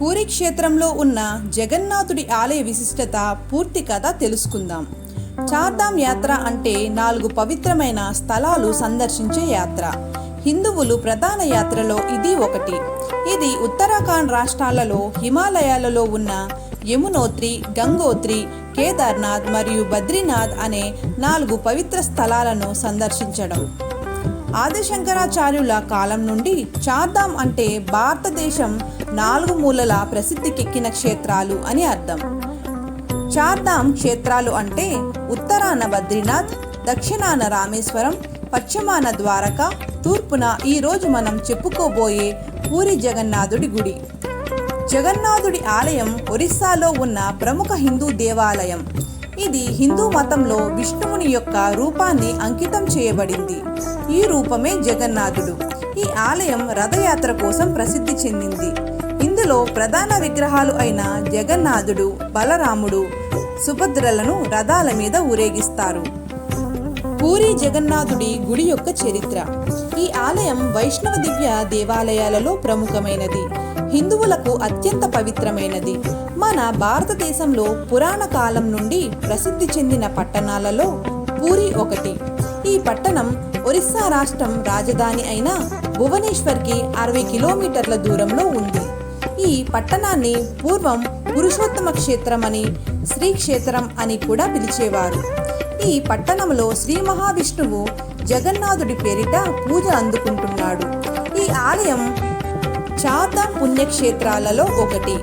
పూరి క్షేత్రంలో ఉన్న జగన్నాథుడి ఆలయ విశిష్టత పూర్తి కథ తెలుసుకుందాం. చార్ధామ్ యాత్ర అంటే నాలుగు పవిత్రమైన స్థలాలు సందర్శించే యాత్ర. హిందువులు ప్రధాన యాత్రలో ఇది ఒకటి. ఇది ఉత్తరాఖండ్ రాష్ట్రాలలో హిమాలయాలలో ఉన్న యమునోత్రి గంగోత్రి కేదార్నాథ్ మరియు బద్రీనాథ్ అనే నాలుగు పవిత్ర స్థలాలను సందర్శించడం. ఆదిశంకరాచార్యుల కాలం నుండి చార్ధామ్ అంటే భారతదేశం నాలుగు మూలల ప్రసిద్ధికెక్కిన క్షేత్రాలు అని అర్థం. చార్ధామ్ క్షేత్రాలు అంటే ఉత్తరాన బద్రీనాథ్ దక్షిణాన రామేశ్వరం పశ్చిమాన ద్వారక తూర్పున ఈరోజు మనం చెప్పుకోబోయే పూరి జగన్నాథుడి గుడి. జగన్నాథుడి ఆలయం ఒరిస్సాలో ఉన్న ప్రముఖ హిందూ దేవాలయం. ఇది హిందూ మతంలో విష్ణువుని యొక్క రూపాన్ని అంకితం చేయబడింది. ఈ రూపమే జగన్నాథుడు. ఈ ఆలయం రథయాత్ర కోసం ప్రసిద్ధి చెందింది. ఇందులో ప్రధాన విగ్రహాలు అయిన జగన్నాథుడు బలరాముడు సుభద్రలను రథాల మీద ఊరేగిస్తారు. పూరి జగన్నాథుడి గుడి యొక్క చరిత్ర. ఈ ఆలయం వైష్ణవ దివ్య దేవాలయాలలో ప్రముఖమైనది. హిందువులకు అత్యంత పవిత్రమైనది. మన భారతదేశంలో పురాణ కాలం నుండి ప్రసిద్ధి చెందిన పట్టణాలలో పూరి ఒకటి. ఈ పట్టణం ఒరిస్సా రాష్ట్రం రాజధాని అయిన భువనేశ్వర్కి అరవై కిలోమీటర్ల దూరంలో ఉంది. ఈ పట్టణాన్ని పూర్వం పురుషోత్తమ క్షేత్రమని శ్రీ క్షేత్రం అని కూడా పిలిచేవారు. ఈ పట్టణంలో శ్రీ మహావిష్ణువు జగన్నాథుడి పేరిట పూజ అందుకుంటున్నాడు. ఈ ఆలయం చాత పుణ్యక్షేత్రాలలో ఒకటి.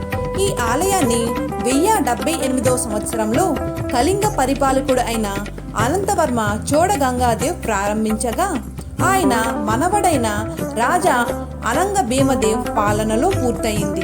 ఈ ఆలయాన్ని వెయ్యి డెబ్బై ఎనిమిదో సంవత్సరంలో కళింగ పరిపాలకుడు అయిన అనంతవర్మ చోడగంగాదేవ్ ప్రారంభించగా ఆయన మనవడైన రాజా అనంగ భీమదేవ్ పాలనలో పూర్తయింది.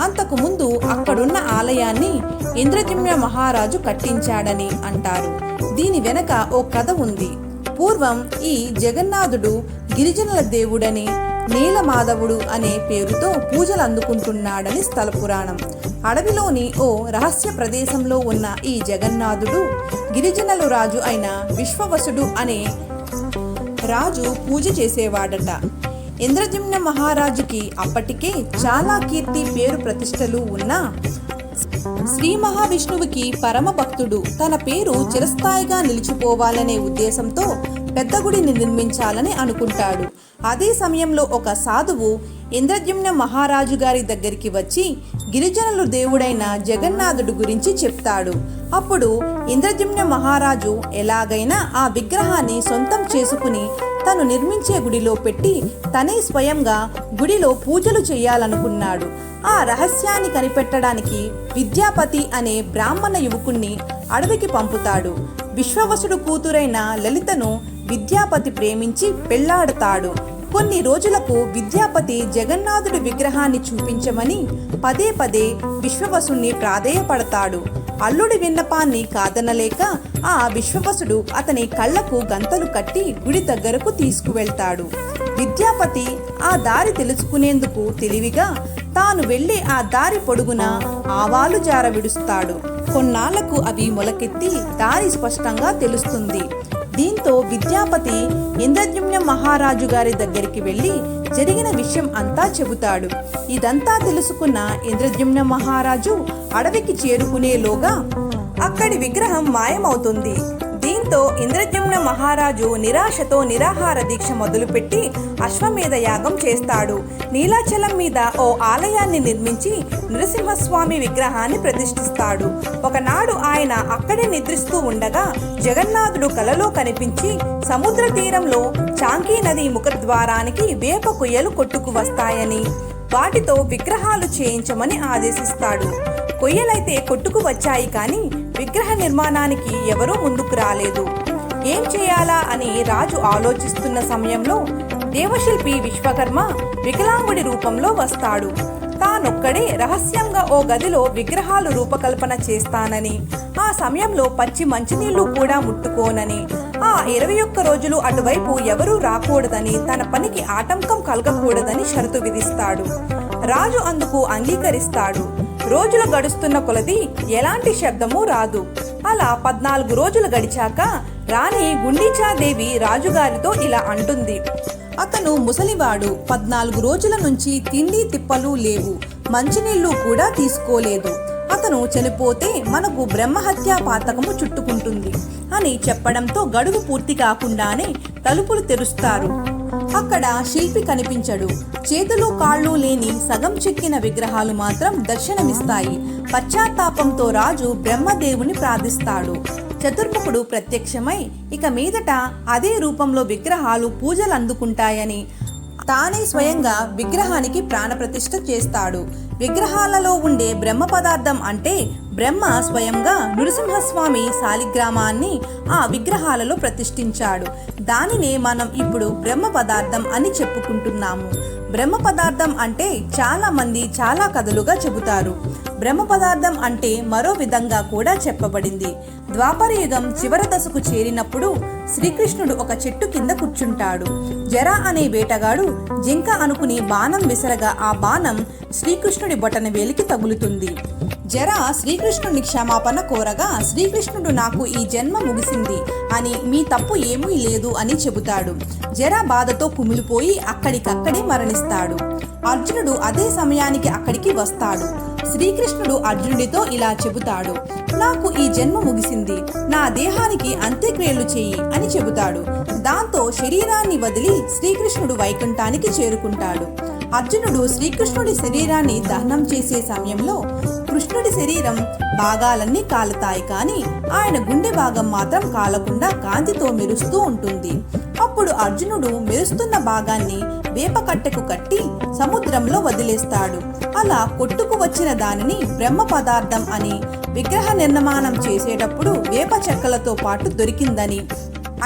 అంతకు ముందు అక్కడున్న ఆలయాన్ని ఇంద్రజిమ్య మహారాజు కట్టించాడని అంటారు. దీని వెనక ఓ కథ ఉంది. పూర్వం ఈ జగన్నాథుడు గిరిజనుల దేవుడని నీలమాధవుడు అనే పేరుతో పూజలు అందుకుంటున్నాడని స్థల పురాణం. అడవిలోని ఓ రహస్య ప్రదేశంలో ఉన్న ఈ జగన్నాథుడు గిరిజనులు రాజు అయిన విశ్వవసుడు అనే రాజు పూజ చేసేవాడట. ఇంద్రజిమ్న మహారాజుకి అప్పటికే చాలా కీర్తి పేరు ప్రతిష్టలు ఉన్న శ్రీ మహావిష్ణువుకి పరమ భక్తుడు తన పేరు చిరస్థాయిగా నిలిచిపోవాలనే ఉద్దేశంతో పెద్ద గుడిని నిర్మించాలని అనుకుంటాడు. అదే సమయంలో ఒక సాధువు ఇంద్రజిమ్న మహారాజు గారి దగ్గరికి వచ్చి గిరిజనులు దేవుడైన జగన్నాథుడు గురించి చెప్తాడు. అప్పుడు ఇంద్రజిమ్న మహారాజు ఎలాగైనా ఆ విగ్రహాన్ని సొంతం చేసుకుని తను నిర్మించే గుడిలో పెట్టి తనే స్వయంగా గుడిలో పూజలు చేయాలనుకున్నాడు. ఆ రహస్యాన్ని కనిపెట్టడానికి విద్యాపతి అనే బ్రాహ్మణ యువకుణ్ణి అడవికి పంపుతాడు. విశ్వవసుడు కూతురైన లలితను విద్యాపతి ప్రేమించి పెళ్ళాడతాడు. కొన్ని రోజులకు విద్యాపతి జగన్నాథుడి విగ్రహాన్ని చూపించమని పదే పదే విశ్వవసుణ్ణి ప్రాధేయపడతాడు. అల్లుడి విన్నపాన్ని కాదనలేక ఆ విశ్వవసుడు అతని కళ్ళకు గంతలు కట్టి గుడి దగ్గరకు తీసుకువెళ్తాడు. విద్యాపతి ఆ దారి తెలుసుకునేందుకు తెలివిగా తాను వెళ్ళి ఆ దారి పొడుగున ఆవాలు జార విడుస్తాడు కొన్నాళ్ళకు అవి మొలకెత్తి దారి స్పష్టంగా తెలుస్తుంది. దీంతో విద్యాపతి ఇంద్రజుమ్న మహారాజు గారి దగ్గరికి వెళ్ళి జరిగిన విషయం అంతా చెబుతాడు. ఇదంతా తెలుసుకున్న ఇంద్రజుమ్న మహారాజు అడవికి చేరుకునేలోగా అక్కడి విగ్రహం మాయమవుతుంది. దీంతో ఇంద్రజుమ్న మహారాజు నిరాశతో నిరాహార దీక్ష మొదలుపెట్టి అశ్వమేధ యాగం చేస్తాడు. నీలాచలం మీద ఓ ఆలయాన్ని నిర్మించి నృసింహస్వామి విగ్రహాన్ని ప్రతిష్ఠిస్తాడు. ఒకనాడు ఆయన అక్కడే నిద్రిస్తూ ఉండగా జగన్నాథుడు కలలో కనిపించి సముద్ర తీరంలో చాంకీ నది ముఖద్వారానికి వేప కొయ్యలు కొట్టుకు వస్తాయని వాటితో విగ్రహాలు చేయించమని ఆదేశిస్తాడు. కొయ్యలైతే కొట్టుకు వచ్చాయి కానీ విగ్రహ నిర్మాణానికి ఎవరూ ముందుకు రాలేదు. ఏం చేయాలా అని రాజు ఆలోచిస్తున్న సమయంలో దేవశిల్పి విశ్వకర్మ వికలాంగుడి రూపంలో వస్తాడు. తానొక్కడే రహస్యంగా ఓ గదిలో విగ్రహాలు రూపకల్పన చేస్తానని ఆ సమయంలో పచ్చి మంచినీళ్ళు కూడా ముట్టుకోనని ఆ ఇరవై ఒక్క రోజులు అటువైపు ఎవరూ రాకూడదని తన పనికి ఆటంకం కలగకూడదని షరతు విధిస్తాడు. రాజు అందుకు అంగీకరిస్తాడు. రోజులు గడుస్తున్న కొలది ఎలాంటి శబ్దము రాదు. అలా పద్నాలుగు రోజులు గడిచాక రాణి గుండీచాదేవి రాజుగారితో ఇలా అంటుంది. అతను ముసలివాడు పద్నాలుగు రోజుల నుంచి తిండి తిప్పలు లేవు. మంచినీళ్ళు కూడా తీసుకోలేదు. అతను చనిపోతే మనకు బ్రహ్మహత్యా పాతకము చుట్టుకుంటుంది అని చెప్పడంతో గడువు పూర్తి కాకుండానే తలుపులు తెరుస్తారు. అక్కడ శిల్పి కనిపించడు. చేతులు కాళ్ళు లేని సగం చెక్కిన విగ్రహాలు మాత్రం దర్శనమిస్తాయి. పశ్చాత్తాపంతో రాజు బ్రహ్మదేవుని ప్రార్థిస్తాడు. చతుర్ముఖుడు ప్రత్యక్షమై ఇక మీదట అదే రూపంలో విగ్రహాలు పూజలు అందుకుంటాయని తానే స్వయంగా విగ్రహానికి ప్రాణప్రతిష్ఠ చేస్తాడు. విగ్రహాలలో ఉండే బ్రహ్మ పదార్థం అంటే బ్రహ్మ స్వయంగా నృసింహస్వామి శాలిగ్రామాన్ని ఆ విగ్రహాలలో ప్రతిష్ఠించాడు. దానినే మనం ఇప్పుడు బ్రహ్మ పదార్థం అని చెప్పుకుంటున్నాము. బ్రహ్మ పదార్థం అంటే చాలా మంది చాలా కథలుగా చెబుతారు. బ్రహ్మ పదార్థం అంటే మరో విధంగా కూడా చెప్పబడింది. ద్వాపరయుగం చివరి దశకు చేరినప్పుడు శ్రీకృష్ణుడు ఒక చెట్టు కింద కూర్చుంటాడు. జర అనే వేటగాడు జింక అనుకుని బాణం విసరగా ఆ బాణం శ్రీకృష్ణుడి బొటన వేలికి తగులుతుంది. జర శ్రీకృష్ణుని క్షమాపణ కోరగా శ్రీకృష్ణుడు నాకు ఈ జన్మ ముగిసింది అని మీ తప్పు ఏమీ లేదు అని చెబుతాడు. జర బాధతో కుమిలిపోయి అక్కడికక్కడే మరణిస్తాడు. అర్జునుడు అదే సమయానికి అక్కడికి వస్తాడు. శ్రీకృష్ణుడు అర్జునుడితో ఇలా చెబుతాడు నాకు ఈ జన్మ ముగిసింది. నా దేహానికి అంత్యక్రియలు చెయ్యి అని చెబుతాడు. దాంతో శరీరాన్ని వదిలి శ్రీకృష్ణుడు వైకుంఠానికి చేరుకుంటాడు. అర్జునుడు శ్రీకృష్ణుడి శరీరాన్ని దహనం చేసే సమయంలో కృష్ణుడి శరీరం భాగాలన్నీ కాలుతాయి కానీ ఆయన గుండె భాగం మాత్రం కాలకుండా కాంతితో మెరుస్తూ ఉంటుంది. అప్పుడు అర్జునుడు మెరుస్తున్న భాగాన్ని వేపకట్టెకు కట్టి సముద్రంలో వదిలేస్తాడు. అలా కొట్టుకు వచ్చిన దానిని బ్రహ్మ పదార్థం అని విగ్రహ నిర్మాణం చేసేటప్పుడు వేప చెక్కలతో పాటు దొరికిందని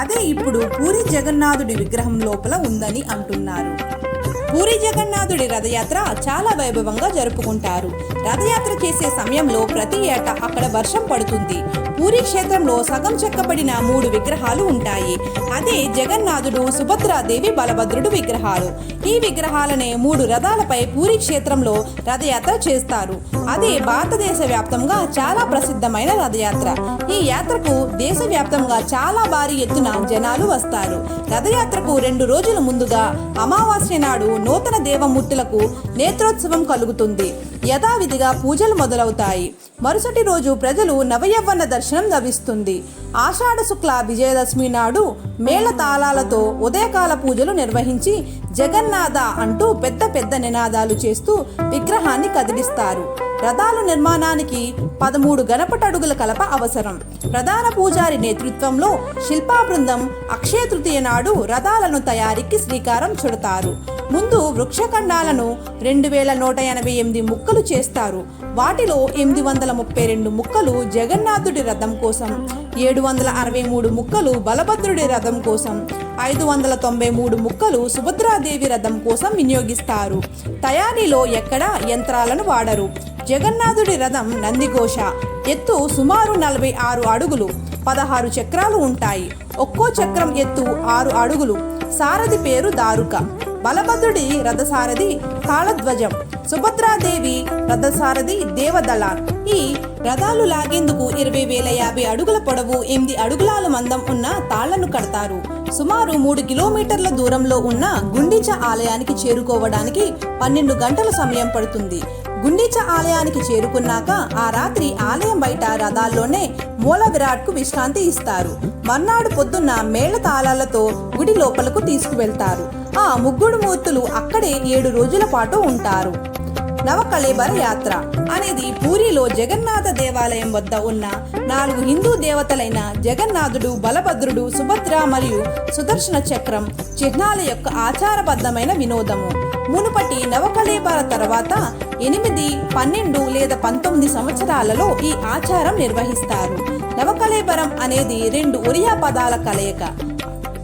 అదే ఇప్పుడు పూరి జగన్నాథుడి విగ్రహం లోపల ఉందని అంటున్నారు. పూరి జగన్నాథుడి రథయాత్ర చాలా వైభవంగా జరుపుకుంటారు. రథయాత్ర చేసే సమయంలో ప్రతి ఏటా అక్కడ వర్షం పడుతుంది. పూరి క్షేత్రంలో సగం చెక్కబడిన మూడు విగ్రహాలు ఉంటాయి. అదే జగన్నాథుడు సుభద్రాదేవి బలభద్రుడు విగ్రహాలు. ఈ విగ్రహాలనే మూడు రథాలపై పూరి క్షేత్రంలో రథయాత్ర చేస్తారు. అదే భారతదేశ వ్యాప్తంగా చాలా ప్రసిద్ధమైన రథయాత్ర. ఈ యాత్రకు దేశవ్యాప్తంగా చాలా భారీ ఎత్తున జనాలు వస్తారు. రథయాత్రకు రెండు రోజుల ముందుగా అమావాస్య నాడు నూతన దేవమూర్తులకు నేత్రోత్సవం కలుగుతుంది. యథావిధిగా పూజలు మొదలవుతాయి. మరుసటి రోజు ప్రజలు నవయవ్వన దర్శనం లభిస్తుంది. ఆషాఢ శుక్ల విజయదశమి నాడు మేళ తాళాలతో ఉదయకాల పూజలు నిర్వహించి జగన్నాథ అంటూ పెద్ద పెద్ద నినాదాలు చేస్తూ విగ్రహాన్ని కదిలిస్తారు. రథాలు నిర్మాణానికి పదమూడు గణపటడుగుల కలప అవసరం. ప్రధాన పూజారి నేతృత్వంలో శిల్పా బృందం అక్షయ తృతీయ నాడు రథాలను తయారీకి శ్రీకారం చుడతారు. ముందు వృక్షఖండాలను రెండు వేల నూట ఎనభై ఎనిమిది ముక్కలు చేస్తారు. వాటిలో ఎనిమిది వందల ముప్పై రెండు ముక్కలు జగన్నాథుడి రథం కోసం ఏడు వందల అరవై మూడు ముక్కలు బలభద్రుడి రథం కోసం ఐదు వందల తొంభై మూడు ముక్కలు సుభద్రాదేవి రథం కోసం వినియోగిస్తారు. తయారీలో ఎక్కడా యంత్రాలను వాడరు. జగన్నాథుడి రథం నందిఘోష. ఎత్తు సుమారు నలభై ఆరు అడుగులు పదహారు చక్రాలు ఉంటాయి. ఒక్కో చక్రం ఎత్తు ఆరు అడుగులు. సారథి పేరు దారుక. బలభద్రుడి రథసారథి తాళధ్వజం సుభద్రాదేవి రథసారథి దేవదళాన్ ఈ రథాలు లాగేందుకు ఇరవై వేల యాభై అడుగుల పొడవు ఎనిమిది అడుగులాల మందం ఉన్న తాళ్ళను కడతారు. సుమారు మూడు కిలోమీటర్ల దూరంలో ఉన్న గుండిచ ఆలయానికి చేరుకోవడానికి పన్నెండు గంటల సమయం పడుతుంది. గుండిచ ఆలయానికి చేరుకున్నాక ఆ రాత్రి ఆలయం బయట రథాల్లోనే మూల విరాట్కు విశ్రాంతి ఇస్తారు. మర్నాడు పొద్దున్న మేళ తాళాలతో గుడి లోపలకు తీసుకువెళ్తారు. ఆ ముగ్గురు మూర్తులు అక్కడే ఏడు రోజుల పాటు ఉంటారు. నవకళేబర యాత్ర అనేది పూరిలో జగన్నాథ దేవాలయం వద్ద ఉన్న నాలుగు హిందూ దేవతలైన జగన్నాథుడు బలభద్రుడు సుభద్ర మరియు సుదర్శన చక్రం చిహ్నాల యొక్క ఆచారబద్ధమైన వినోదము. మునుపటి నవకళేబర తర్వాత ఎనిమిది పన్నెండు లేదా పంతొమ్మిది సంవత్సరాలలో ఈ ఆచారం నిర్వహిస్తారు. నవకళేబరం అనేది రెండు ఒరియా పదాల కలయిక.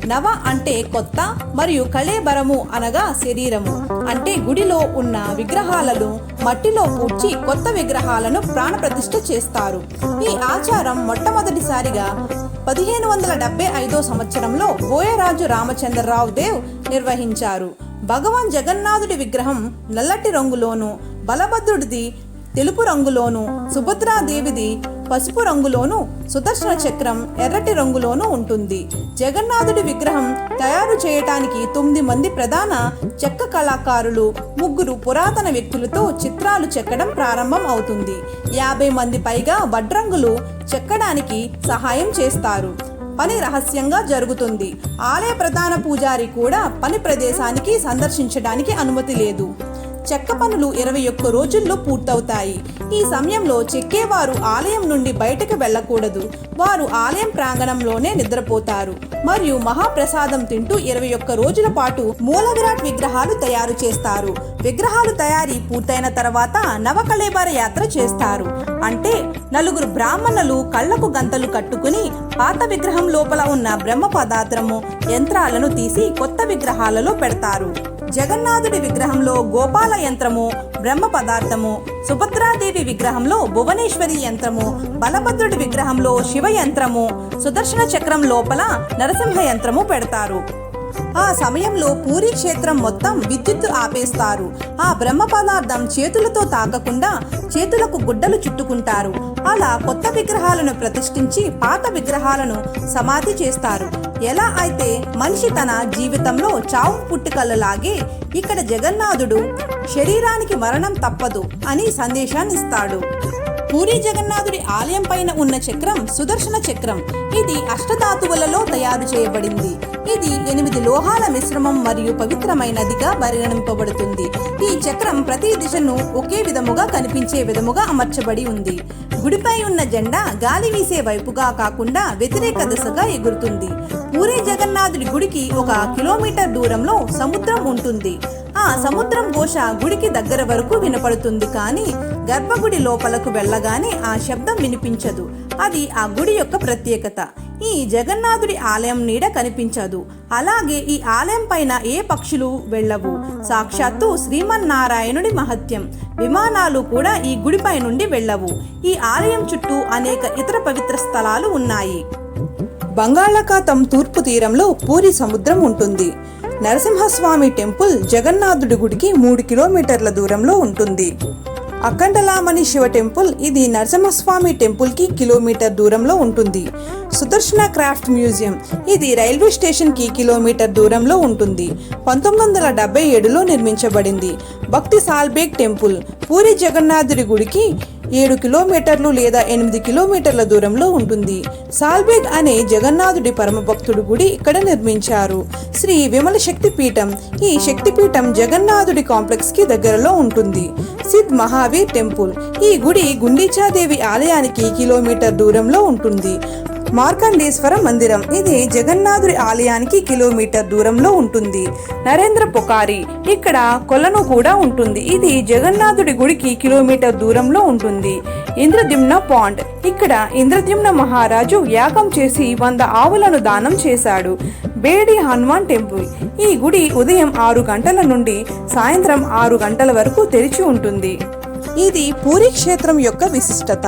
నవ అంటే కొత్త మరియు కళేబరము అనగా శరీరము. అంటే గుడిలో ఉన్న విగ్రహాలను మట్టిలో పూడ్చి కొత్త విగ్రహాలను ప్రాణప్రతిష్ఠ చేస్తారు. ఈ ఆచారం మొట్టమొదటిసారిగా పదిహేను వందల డెబ్బై ఐదో సంవత్సరంలో బోయరాజు రామచంద్రరావు దేవ్ నిర్వహించారు. భగవాన్ జగన్నాథుడి విగ్రహం నల్లటి రంగులోను బలభద్రుడిది తెలుపు రంగులోను సుభద్రాదేవిది పసుపు రంగులోను సుదర్శన చక్రం ఎర్రటి రంగులోను ఉంటుంది. జగన్నాథుడి విగ్రహం తయారు చేయటానికి తొమ్మిది మంది ప్రధాన చెక్క కళాకారులు ముగ్గురు పురాతన వ్యక్తులతో చిత్రాలు చెక్కడం ప్రారంభం అవుతుంది. యాభై మంది పైగా వడ్రంగులు చెక్కడానికి సహాయం చేస్తారు. పని రహస్యంగా జరుగుతుంది. ఆలయ ప్రధాన పూజారి కూడా పని ప్రదేశానికి సందర్శించడానికి అనుమతి లేదు. చెక్క పనులు ఇరవై ఒక్క రోజుల్లో పూర్తవుతాయి. ఈ సమయంలో చెక్కేవారు ఆలయం నుండి బయటకు వెళ్ళకూడదు. వారు ఆలయం ప్రాంగణంలోనే నిద్రపోతారు. మరియు మహాప్రసాదం తింటూ ఇరవై ఒక్క రోజుల పాటు మూలవిరాట్ విగ్రహాలు తయారు చేస్తారు. విగ్రహాలు తయారీ పూర్తయిన తర్వాత నవకళేబర యాత్ర చేస్తారు. అంటే నలుగురు బ్రాహ్మణులు కళ్ళకు గంతలు కట్టుకుని పాత విగ్రహం లోపల ఉన్న బ్రహ్మ పదార్థము యంత్రాలను తీసి కొత్త విగ్రహాలలో పెడతారు. జగన్నాథుడి విగ్రహంలో గోపాల యంత్రము బ్రహ్మ పదార్థము సుభద్రాదేవి విగ్రహంలో భువనేశ్వరి యంత్రము బలభద్రుడి విగ్రహంలో శివ యంత్రము సుదర్శన చక్రం లోపల నరసింహ యంత్రము పెడతారు. ఆ సమయంలో పూరి క్షేత్రం మొత్తం విద్యుత్తు ఆపేస్తారు. ఆ బ్రహ్మ పదార్థం చేతులతో తాకకుండా చేతులకు గుడ్డలు చుట్టుకుంటారు. అలా కొత్త విగ్రహాలను ప్రతిష్ఠించి పాత విగ్రహాలను సమాధి చేస్తారు. ఎలా అయితే మనిషి తన జీవితంలో చావు పుట్టుకలలాగే ఇక్కడ జగన్నాథుడు శరీరానికి మరణం తప్పదు అని సందేశాన్నిస్తాడు పూరి జగన్నాథుడి ఆలయం పైన ఉన్న చక్రం సుదర్శన చక్రం. ఇది అష్టధాతువులలో తయారు చేయబడింది. ఇది ఎనిమిది లోహాల మిశ్రమం మరియు పవిత్రమైనదిగా పరిగణింపబడుతుంది. ఈ చక్రం ప్రతి దిశను ఒకే విధముగా కనిపించే విధముగా అమర్చబడి ఉంది. గుడిపై ఉన్న జెండా గాలి వీసే వైపుగా కాకుండా వ్యతిరేక దిశగా ఎగురుతుంది. పూరి జగన్నాథుడి గుడికి ఒక కిలోమీటర్ దూరంలో సముద్రం ఉంటుంది. ఆ సముద్రం ఘోష గుడికి దగ్గర వరకు వినపడుతుంది కానీ గర్భగుడి లోపలకు వెళ్ళగానే ఆ శబ్దం వినిపించదు. అది ఆ గుడి యొక్క ప్రత్యేకత. ఈ జగన్నాథుడి ఆలయం నీడ కనిపించదు. అలాగే ఈ ఆలయం పైన ఏ పక్షులు వెళ్ళవు. సాక్షాత్తు శ్రీమన్నారాయణుడి మహత్యం. విమానాలు కూడా ఈ గుడిపై నుండి వెళ్ళవు. ఈ ఆలయం చుట్టూ అనేక ఇతర పవిత్ర స్థలాలు ఉన్నాయి. బంగాళాఖాతం తూర్పు తీరంలో పూరి సముద్రం ఉంటుంది. నరసింహస్వామి టెంపుల్ జగన్నాథుడి గుడికి మూడు కిలోమీటర్ల దూరంలో ఉంటుంది. అఖండలామణి శివ టెంపుల్ ఇది నరసింహస్వామి టెంపుల్కి కిలోమీటర్ దూరంలో ఉంటుంది. సుదర్శన క్రాఫ్ట్ మ్యూజియం ఇది రైల్వే స్టేషన్కి కిలోమీటర్ దూరంలో ఉంటుంది. పంతొమ్మిది వందల డెబ్బై ఏడులో నిర్మించబడింది. భక్తి సాల్బేగ్ టెంపుల్ పూరి జగన్నాథుడి గుడికి ఏడు కిలోమీటర్లు లేదా ఎనిమిది కిలోమీటర్ల దూరంలో ఉంటుంది. సాల్బేగ్ అనే జగన్నాథుడి పరమ భక్తుడు గుడి ఇక్కడ నిర్మించారు. శ్రీ విమల శక్తి పీఠం ఈ శక్తిపీఠం జగన్నాథుడి కాంప్లెక్స్కి దగ్గరలో ఉంటుంది. సిద్ మహావీర్ టెంపుల్ ఈ గుడి గుండీచాదేవి ఆలయానికి కిలోమీటర్ దూరంలో ఉంటుంది. మార్కండేశ్వర మందిరం. ఇది జగన్నాథుడి ఆలయానికి కిలోమీటర్ దూరంలో ఉంటుంది. నరేంద్ర పొకారి. ఇక్కడ కొలను కూడా ఉంటుంది. ఇది జగన్నాథుడి గుడికి కిలోమీటర్ దూరంలో ఉంటుంది. ఇంద్రద్యుమ్న పాండ్. ఇక్కడ ఇంద్రద్యుమ్న మహారాజు యాగం చేసి వంద ఆవులను దానం చేశాడు. బేడి హనుమాన్ టెంపుల్. ఈ గుడి ఉదయం ఆరు గంటల నుండి సాయంత్రం ఆరు గంటల వరకు తెరిచి ఉంటుంది. ఇది పూరి క్షేత్రం యొక్క విశిష్టత.